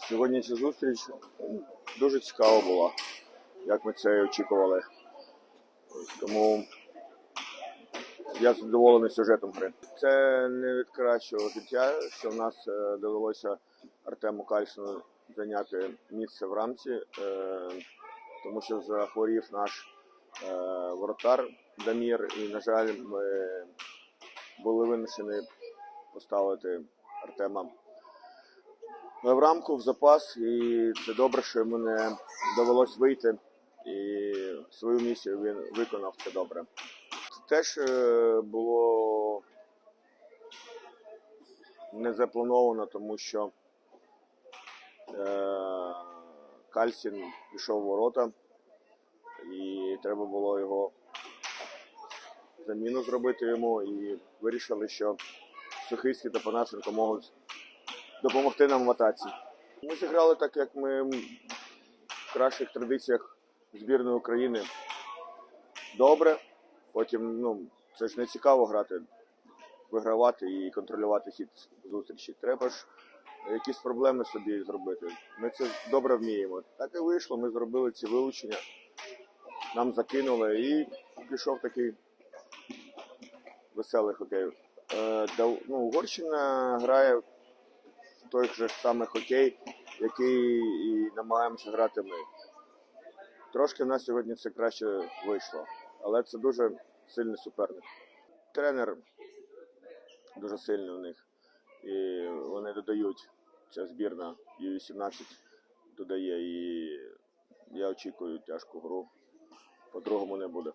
Сьогоднішня зустріч ну, дуже цікава була, як ми це і очікували. Тому я задоволений сюжетом гри. Це не від кращого життя, що в нас е, довелося Артему Кальсону зайняти місце в рамці, е, тому що захворів наш е, воротар Дамір, і, на жаль, ми були вимушені поставити Артема в рамку в запас, і це добре, що йому не довелось вийти. І свою місію він виконав це добре. Це теж е, було не заплановано, тому що е, Кальсін пішов в ворота, і треба було його заміну зробити йому. І вирішили, що Сухицький та Панасенко можуть допомогти нам в атаці. Ми зіграли так, як ми в кращих традиціях збірної України. Добре. Потім, ну, це ж не цікаво грати, вигравати і контролювати хід зустрічі. Треба ж якісь проблеми собі зробити. Ми це добре вміємо. Так і вийшло, ми зробили ці вилучення, нам закинули і пішов такий веселий хокей. Е, ну, Угорщина грає той же самий хокей, який і намагаємося грати ми. Трошки в нас сьогодні це краще вийшло, але це дуже сильний суперник. Тренер дуже сильний у них. І вони додають, ця збірна Ю-18 додає, і я очікую тяжку гру. По-другому не буде.